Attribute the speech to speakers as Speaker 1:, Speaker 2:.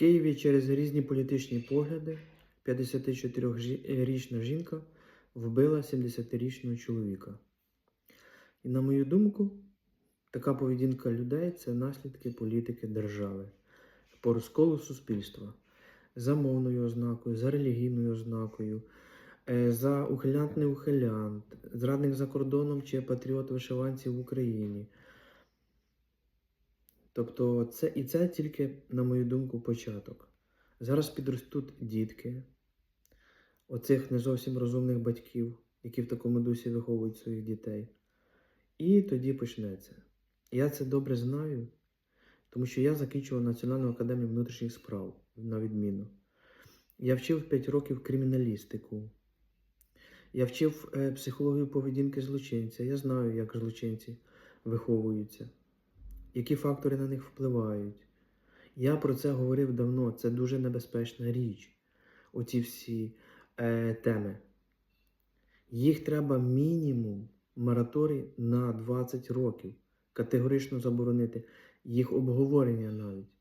Speaker 1: Києві через різні політичні погляди 54-річна жінка вбила 70-річного чоловіка. І на мою думку, така поведінка людей це наслідки політики держави по розколу суспільства за мовною ознакою, за релігійною ознакою, е, за ухилянт не ухилянт, зрадник за кордоном чи патріот вишиванців в Україні. Тобто це і це тільки, на мою думку, початок. Зараз підростуть дітки, оцих не зовсім розумних батьків, які в такому дусі виховують своїх дітей. І тоді почнеться. Я це добре знаю, тому що я закінчував Національну академію внутрішніх справ на відміну. Я вчив 5 років криміналістику. Я вчив е, психологію поведінки злочинця. Я знаю, як злочинці виховуються, які фактори на них впливають. Я про це говорив давно. Це дуже небезпечна річ. Оці всі е, теми. Їх треба мінімум мораторій на 20 років. Категорично заборонити їх обговорення навіть.